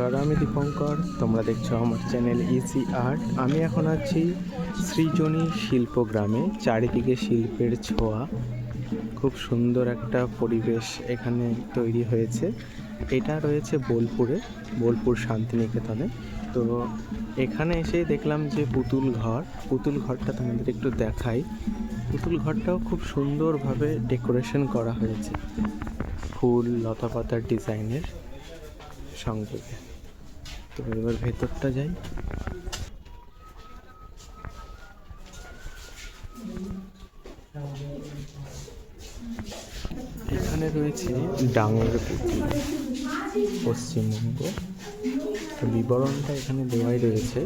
নমস্কার, আমি দীপঙ্কর। তোমরা দেখছ আমার চ্যানেল ইসি আর্ট আমি এখন আছি সৃজনী শিল্প গ্রামে, চারিদিকে শিল্পের ছোঁয়া। খুব সুন্দর একটা পরিবেশ এখানে তৈরি হয়েছে। এটা রয়েছে বোলপুরে, বোলপুর শান্তিনিকেতনে। তো এখানে এসে দেখলাম যে পুতুল ঘর। পুতুল ঘরটা তোমাদের একটু দেখাই। পুতুল ঘরটাও খুব সুন্দরভাবে ডেকোরেশন করা হয়েছে। ফুল লতা পাতার ডিজাইনের সংযোগে তো এবার ভেতরটা যাই। এখানে রয়েছে ডাঙের পুতুল পশ্চিমবঙ্গ। বিবরণটা এখানে দেওয়াই রয়েছে।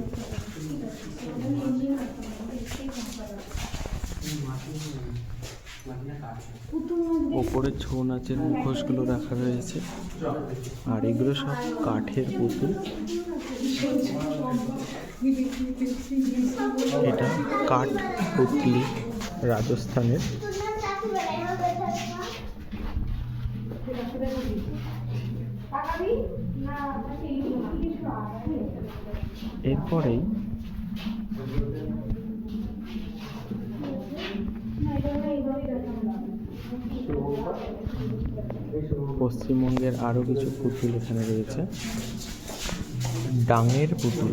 ওপরে ছৌ নাচের মুখোশগুলো রাখা রয়েছে আর এগুলো সব কাঠের পুতুল। এটা কাঠ পুতলি রাজস্থানের। এরপরেই পশ্চিমবঙ্গের আরও কিছু পুতুল এখানে রয়েছে। ডাঙের পুতুল।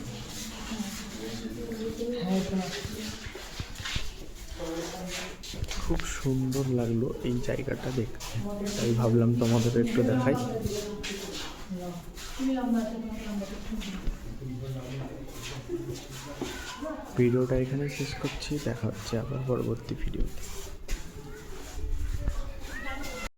খুব সুন্দর লাগল এই জায়গাটা দেখতে। তাই ভাবলাম তোমাদের একটু দেখাই। ভিডিওটা এখানে শেষ করছি। দেখা হচ্ছে আবার পরবর্তী ভিডিওতে।